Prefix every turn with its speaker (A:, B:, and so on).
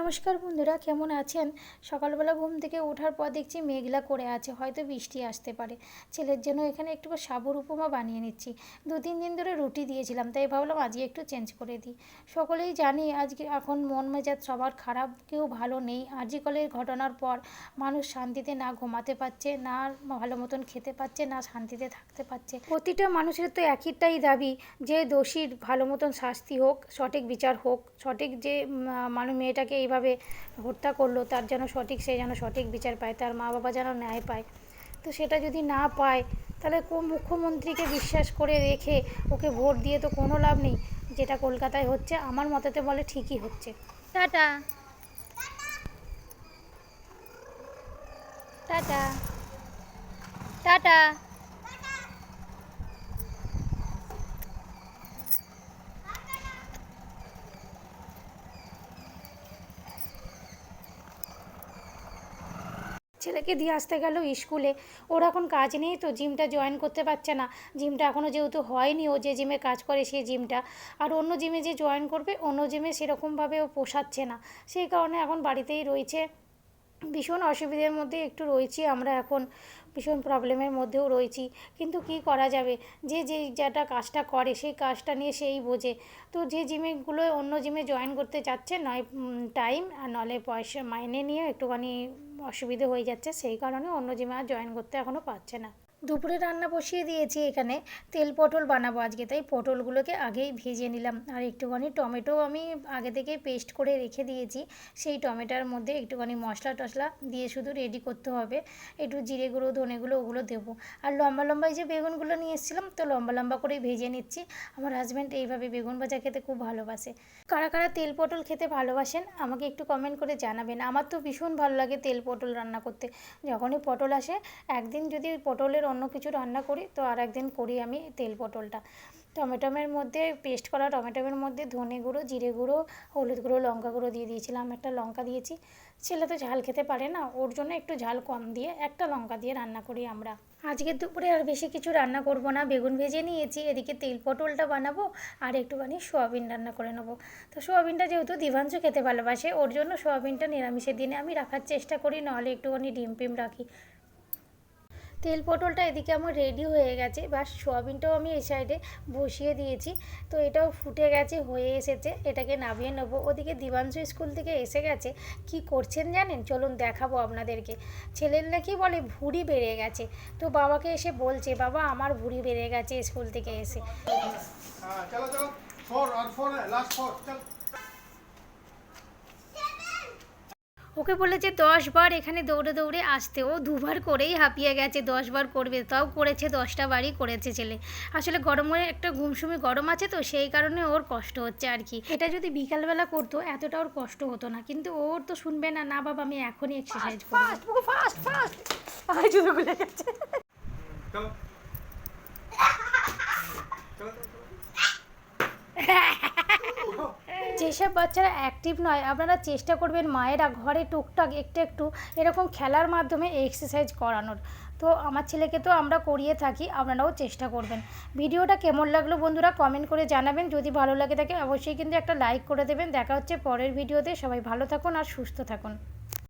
A: নমস্কার বন্ধুরা, কেমন আছেন? সকালবেলা ঘুম থেকে ওঠার পর দেখছি মেঘলা করে আছে, হয়তো বৃষ্টি আসতে পারে। ছেলের জন্য এখানে একটু সাবুর উপমা বানিয়ে নিচ্ছি। দু তিন দিন ধরে রুটি দিয়েছিলাম, তাই ভাবলাম আজকে একটু চেঞ্জ করে দিই। সকলেই জানি আজকে এখন মন মেজাজ সবার খারাপ, কেউ ভালো নেই। আজিকালের ঘটনার পর মানুষ শান্তিতে না ঘুমাতে পারছে, না ভালো মতন খেতে পাচ্ছে না শান্তিতে থাকতে পারছে। প্রতিটা মানুষের তো একইটাই দাবি, যে দোষীর ভালো মতন শাস্তি হোক, সঠিক বিচার হোক, সঠিক যে মানুষ মেয়েটাকে এইভাবে হত্যা করল, তার যেন সঠিক, সে যেন সঠিক বিচার পায়, তার মা বাবা যেন ন্যায় পায়। তো সেটা যদি না পায়, তাহলে কোন মুখ্যমন্ত্রীকে বিশ্বাস করে রেখে ওকে ভোট দিয়ে তো কোনো লাভ নেই। যেটা কলকাতায় হচ্ছে, আমার মতেতে বলে ঠিকই হচ্ছে। টাটা। টাটা। টাটা। ছেলেকে দিয়ে আসতে গেল স্কুলে। ওর এখন কাজ নেই তো, জিমটা জয়েন করতে পারছে না। জিমটা এখনও যেহেতু হয়নি, ও যে জিমে কাজ করে সেই জিমটা। আর অন্য জিমে যে জয়েন করবে, অন্য জিমে সেরকমভাবে ও পোষাচ্ছে না। সেই কারণে এখন বাড়িতেই রয়েছে। ভীষণ অসুবিধের মধ্যে একটু রয়েছি আমরা এখন, ভীষণ প্রবলেমের মধ্যেও রয়েছি। কিন্তু কি করা যাবে? যে যে যেটা কাজটা করে সেই কাজটা নিয়ে সেই বোঝে। তো যে জিমেগুলো অন্য জিমে জয়েন করতে চাচ্ছে, নয় টাইম আর নলে পয়সা মাইনে নিয়ে একটুখানি অসুবিধে হয়ে যাচ্ছে, সেই কারণে অন্য জিমে আর জয়েন করতে এখনও পারছে না। দুপুরে রান্না বসিয়ে দিয়েছি এখানে। তেল পটল বানাবো আজকে, তাই পটলগুলোকে আগেই ভেজে নিলাম। আর একটুখানি টমেটো আমি আগে থেকেই পেস্ট করে রেখে দিয়েছি। সেই টমেটোর মধ্যে একটুখানি মশলা টশলা দিয়ে শুধু রেডি করতে হবে। একটু জিরে গুঁড়ো, ধনে গুঁড়ো ওগুলো দেবো। আর লম্বা লম্বা যে বেগুনগুলো নিয়ে এসেছিলাম তো লম্বা লম্বা করেই ভেজে নিচ্ছি। আমার হাজব্যান্ড এইভাবে বেগুন ভাজা খেতে খুব ভালোবাসে। কারা কারা তেল পটল খেতে ভালোবাসেন, আমাকে একটু কমেন্ট করে জানাবেন। আমার তো ভীষণ ভালো লাগে তেল পটল রান্না করতে। যখনই পটল আসে, একদিন যদি পটলের অন্য কিছু রান্না করি, তো আর একদিন করি আমি তেল পটলটা। টমেটোমের মধ্যে পেস্ট করা টমেটোমের মধ্যে ধনে গুঁড়ো, জিরে গুঁড়ো, হলুদ গুঁড়ো, লঙ্কা গুঁড়ো দিয়ে দিয়েছিলাম। একটা লঙ্কা দিয়েছি। ছেলে তো ঝাল খেতে পারে না, ওর জন্য একটু ঝাল কম দিয়ে একটা লঙ্কা দিয়ে রান্না করি আমরা। আজকের দুপুরে আর বেশি কিছু রান্না করব না, বেগুন ভেজে নিয়েছি, এদিকে তেল পটলটা বানাবো, আর একটুখানি সোয়াবিন রান্না করে নেব। তো সোয়াবিনটা যেহেতু দিভাংশু খেতে ভালোবাসে, ওর জন্য সোয়াবিনটা নিরামিষের দিনে আমি রাখার চেষ্টা করি নাহলে একটুখানি ডিম পিম রাখি। তেল পটলটা এদিকে আমার রেডি হয়ে গেছে। বা সোয়াবিনটাও আমি এই সাইডে বসিয়ে দিয়েছি। তো এটাও ফুটে গেছে, হয়ে এসেছে। এটাকে নামিয়ে নেব। ওদিকে দিবাংশু স্কুল থেকে এসে গেছে। কি করছেন জানেন? চলুন দেখাবো আপনাদেরকে। ছেলের নাকি বলে ভুঁড়ি বেড়ে গেছে। তো বাবাকে এসে বলছে, বাবা, আমার ভুঁড়ি বেড়ে গেছে স্কুল থেকে এসে। ওকে বলেছে দশ বার এখানে দৌড়ে দৌড়ে আসতে ও দুবার করেই হাঁপিয়ে গেছে দশ বার করবে তাও করেছে দশটা বারই করেছে ছেলে। আসলে গরমে একটা গুমসুমি গরম আছে তো সেই কারণে ওর কষ্ট হচ্ছে আর কি। এটা যদি বিকালবেলা করতো এতটা ওর কষ্ট হতো না। কিন্তু ওর তো শুনবে না না বাবা আমি এখনই এক্সারসাইজ করব। ফাস্ট ফাস্ট জুতো খুলে গেছে যেসব বাচ্চারা অ্যাক্টিভ নয়, আপনারা চেষ্টা করবেন মায়েরা ঘরে টুকটাক একটু একটু এরকম খেলার মাধ্যমে এক্সারসাইজ করানোর। তো আমার ছেলেকে তো আমরা করিয়ে থাকি, আপনারাও চেষ্টা করবেন। ভিডিওটা কেমন লাগল বন্ধুরা কমেন্ট করে জানাবেন। যদি ভালো লাগে থাকে অবশ্যই কিন্তু একটা লাইক করে দেবেন। দেখা হচ্ছে পরের ভিডিওতে। সবাই ভালো থাকুন আর সুস্থ থাকুন।